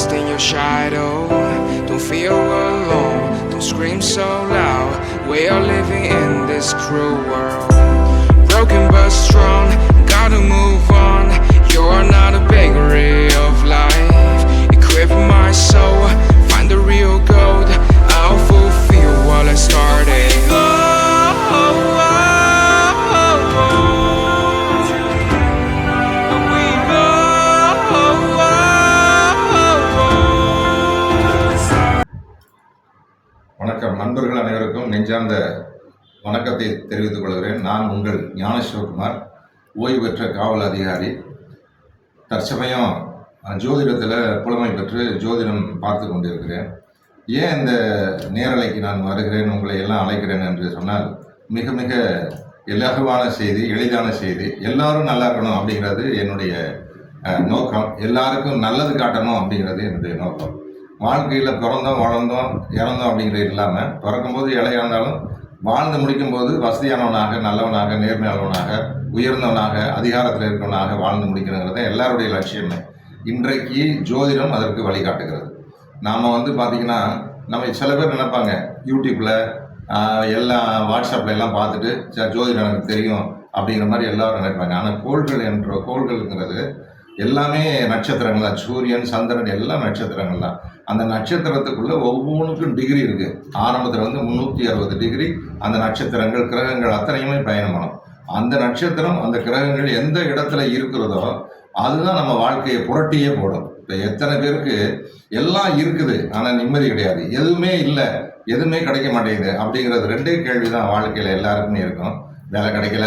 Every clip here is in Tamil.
lost in your shadow. Don't feel alone, don't scream so loud. We are living in this cruel world. Broken but strong, gotta move நண்பர்கள் அனைவருக்கும் நெஞ்சார்ந்த வணக்கத்தை தெரிவித்துக் கொள்கிறேன். நான் உங்கள் ஞான சிவகுமார் ஓய்வு பெற்ற காவல் அதிகாரி. தற்சமயம் ஜோதிடத்தில் புலமை பெற்று ஜோதிடம் பார்த்து கொண்டிருக்கிறேன். ஏன் இந்த நேரலைக்கு நான் வருகிறேன் உங்களை எல்லாம் அழைக்கிறேன் என்று சொன்னால் மிக மிக இலகுவான செய்தி எளிதான செய்தி எல்லாரும் நல்லா இருக்கணும் அப்படிங்கிறது என்னுடைய நோக்கம். எல்லாருக்கும் நல்லது காட்டணும் அப்படிங்கிறது என்னுடைய நோக்கம். வாழ்க்கையில் பிறந்தோம் வளர்ந்தோம் இறந்தோம் அப்படிங்கிறது இல்லாமல் பிறக்கும்போது இலையாக இருந்தாலும் வாழ்ந்து முடிக்கும்போது வசதியானவனாக நல்லவனாக நேர்மையாளவனாக உயர்ந்தவனாக அதிகாரத்தில் இருக்கவனாக வாழ்ந்து முடிக்கணுங்கிறது எல்லாருடைய லட்சியமே. இன்றைக்கு ஜோதிடம் அதற்கு வழிகாட்டுகிறது. நாம் வந்து பார்த்திங்கன்னா நம்ம சில பேர் நினைப்பாங்க யூடியூப்பில் எல்லாம் வாட்ஸ்அப்பில் எல்லாம் பார்த்துட்டு "சரி, ஜோதிடம் எனக்கு தெரியும் அப்படிங்கிற மாதிரி எல்லோரும் நினைப்பாங்க. ஆனால் கோள்கள் என்ற கோள்கள்ங்கிறது எல்லாமே நட்சத்திரங்கள் தான். சூரியன் சந்திரன் எல்லாம் நட்சத்திரங்கள் தான். அந்த நட்சத்திரத்துக்குள்ள ஒவ்வொன்றுக்கும் டிகிரி இருக்கு. ஆரம்பத்தில் வந்து முந்நூற்றி அறுபது டிகிரி அந்த நட்சத்திரங்கள் கிரகங்கள் அத்தனையுமே பயணம் பண்ணும். அந்த நட்சத்திரம் அந்த கிரகங்கள் எந்த இடத்துல இருக்கிறதோ அதுதான் நம்ம வாழ்க்கையை புரட்டியே போடும். இப்போ எத்தனை பேருக்கு எல்லாம் இருக்குது ஆனால் நிம்மதி கிடையாது. எதுவுமே இல்லை எதுவுமே கிடைக்க மாட்டேங்குது அப்படிங்கிறது ரெண்டே கேள்வி தான் வாழ்க்கையில் எல்லாருக்குமே இருக்கும். வேலை கிடைக்கல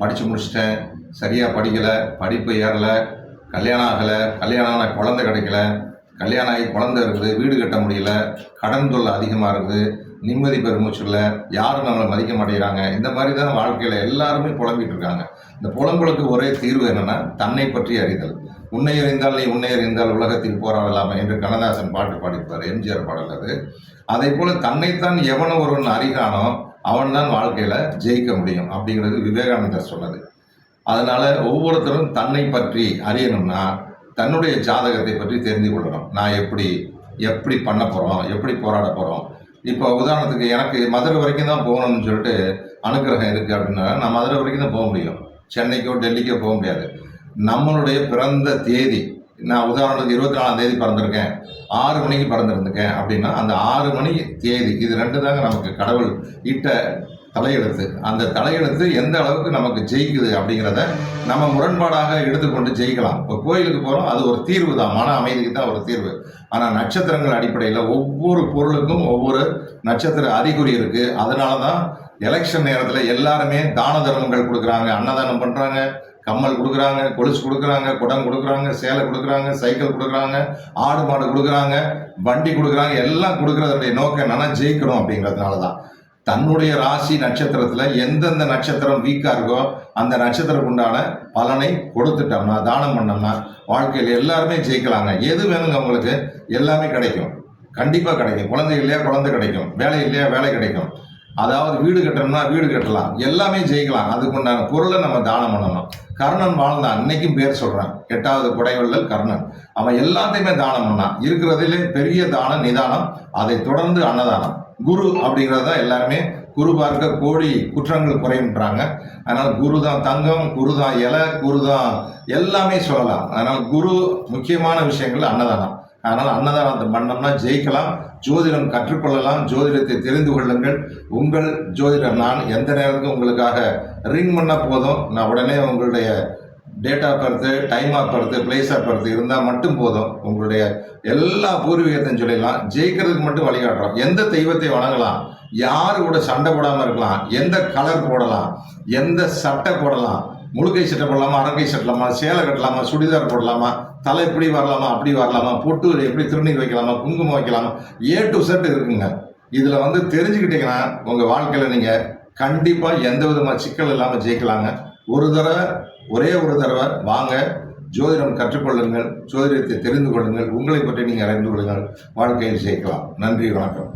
படித்து முடிச்சிட்டேன் சரியாக படிக்கலை படிப்பு ஏறலை கல்யாணம் ஆகலை கல்யாணம் ஆன குழந்தை கிடைக்கல கல்யாணம் ஆகி குழந்தை இருக்குது வீடு கட்ட முடியல கடன் தொல்லை அதிகமாக இருக்குது நிம்மதி பெருமூச்சில் யாரும் நம்மளை மதிக்க மாட்டேங்கிறாங்க. இந்த மாதிரி தான் வாழ்க்கையில் எல்லாருமே புலம்பிட்டு இருக்காங்க. இந்த புலம்பலுக்கு ஒரே தீர்வு என்னென்னா தன்னை பற்றி அறிதல். உன்னை அறிந்தால் நீ உன்னை அறிந்தால் உலகத்தில் போராடலாமா என்று கண்ணதாசன் பாட்டு பாடியிருப்பார் எம்ஜிஆர் பாடல் அது. அதே போல் தன்னைத்தான் எவனோ ஒருவன் அறிகானோ அவன்தான் வாழ்க்கையில் ஜெயிக்க முடியும் அப்படிங்கிறது விவேகானந்தர் சொன்னது. அதனால ஒவ்வொருத்தரும் தன்னை பற்றி அறியணும்னா தன்னுடைய ஜாதகத்தை பற்றி தெரிந்து கொள்ளணும். நான் எப்படி எப்படி பண்ண போகிறோம் எப்படி போராட போகிறோம் இப்போ உதாரணத்துக்கு எனக்கு மதுரை வரைக்கும் தான் போகணும்னு சொல்லிட்டு அனுக்கிரகம் இருக்குது அப்படின்னா நான் மதுரை வரைக்கும் தான் போக முடியும். சென்னைக்கோ டெல்லிக்கோ போக முடியாது. நம்மளுடைய பிறந்த தேதி நான் உதாரணத்துக்கு இருபத்தி நாலாம் தேதி பிறந்திருக்கேன். ஆறு மணிக்கு பிறந்திருந்திருக்கேன் அப்படின்னா அந்த ஆறு மணி தேதி இது ரெண்டு தாங்க நமக்கு கடவுள் இட்ட தலையெழுத்து. அந்த தலையெழுத்து எந்த அளவுக்கு நமக்கு ஜெயிக்குது அப்படிங்கிறத நம்ம முரண்பாடாக எடுத்துக்கொண்டு ஜெயிக்கலாம். இப்போ கோயிலுக்கு போகிறோம் அது ஒரு தீர்வு தான். மன அமைதிக்கு தான் ஒரு தீர்வு. ஆனால் நட்சத்திரங்கள் அடிப்படையில் ஒவ்வொரு பொருளுக்கும் ஒவ்வொரு நட்சத்திர அறிகுறி இருக்குது அதனால தான் எலெக்ஷன் நேரத்தில் எல்லாருமே தான தர்மங்கள் கொடுக்குறாங்க. அன்னதானம் பண்ணுறாங்க கம்மல் கொடுக்குறாங்க கொலுசு கொடுக்குறாங்க குடம் கொடுக்குறாங்க சேலை கொடுக்குறாங்க சைக்கிள் கொடுக்குறாங்க ஆடு மாடு கொடுக்குறாங்க வண்டி கொடுக்குறாங்க எல்லாம் கொடுக்குறதுடைய நோக்கம் என்னென்னா ஜெயிக்கணும் அப்படிங்கிறதுனால தான் தன்னுடைய ராசி நட்சத்திரத்தில் எந்தெந்த நட்சத்திரம் வீக்காக இருக்கோ அந்த நட்சத்திரம் உண்டான பலனை கொடுத்துட்டோம்னா தானம் பண்ணோம்னா வாழ்க்கையில் எல்லாருமே ஜெயிக்கலாங்க. எது வேணுங்க உங்களுக்கு? எல்லாமே கிடைக்கும். கண்டிப்பாக கிடைக்கும். குழந்தை இல்லையா குழந்தை கிடைக்கும். வேலை இல்லையா வேலை கிடைக்கும். அதாவது வீடு கட்டணும்னா வீடு கட்டலாம். எல்லாமே ஜெயிக்கலாம். அதுக்கு உண்டான பொருளை நம்ம தானம் பண்ணணும். கர்ணன் வாழ்ந்தான். இன்னைக்கும் பேர் சொல்றான். எட்டாவது குடைவள்ளல் கர்ணன். அவன் எல்லாத்தையுமே தானம் பண்ணான். இருக்கிறதுலே பெரிய தானம் நிதானம் அதை தொடர்ந்து அன்னதானம். குரு அப்படிங்கிறது தான் எல்லாருமே குரு பார்க்க கோடி குற்றங்கள் குறையுன்றாங்க. அதனால் குரு தான் தங்கம் குரு தான் இலை குரு தான் எல்லாமே சொல்லலாம். அதனால் குரு முக்கியமான விஷயங்கள் அன்னதானம். அதனால் அன்னதானத்தை பண்ணோம்னா ஜெயிக்கலாம். ஜோதிடம் கற்றுக்கொள்ளலாம். ஜோதிடத்தை தெரிந்து கொள்ளுங்கள். உங்கள் ஜோதிடர் நான் எந்த நேரத்துக்கும் உங்களுக்காக ரிங் பண்ண போதும்? நான் உடனே உங்களுடைய date of birth time of birth place of birth இருந்தால் மட்டும் போதும். உங்களுடைய எல்லா பூர்வீகத்தையும் சொல்லிடலாம். ஜெயிக்கிறதுக்கு மட்டும் வழிகாட்டுறோம். எந்த தெய்வத்தை வணங்கலாம்? யார் கூட சண்டை போடாமல் இருக்கலாம். எந்த கலர் போடலாம்? எந்த சட்டை போடலாம்? முழுக்கை சட்டை போடலாமா? அரங்கை சட்டலாமா சேலை கட்டலாமா? சுடிதார் போடலாமா? தலை இப்படி வரலாமா? அப்படி வரலாமா? பொட்டு எப்படி திருநீர் வைக்கலாமா? குங்குமம் வைக்கலாமா? ஏ டு செட் இருக்குங்க. இதில் வந்து தெரிஞ்சுக்கிட்டீங்கன்னா உங்கள் வாழ்க்கையில் நீங்கள் கண்டிப்பாக எந்த விதமான சிக்கல் இல்லாமல் ஜெயிக்கலாங்க. ஒரு தடவை ஒரே ஒரு தடவை வாங்க. ஜோதிடம் கற்றுக்கொள்ளுங்கள் ஜோதிடத்தை தெரிந்து கொள்ளுங்கள். உங்களை பற்றி நீங்கள் அறிந்து கொள்ளுங்கள். வாழ்க்கையில் சேர்க்கலாம் நன்றி வணக்கம்.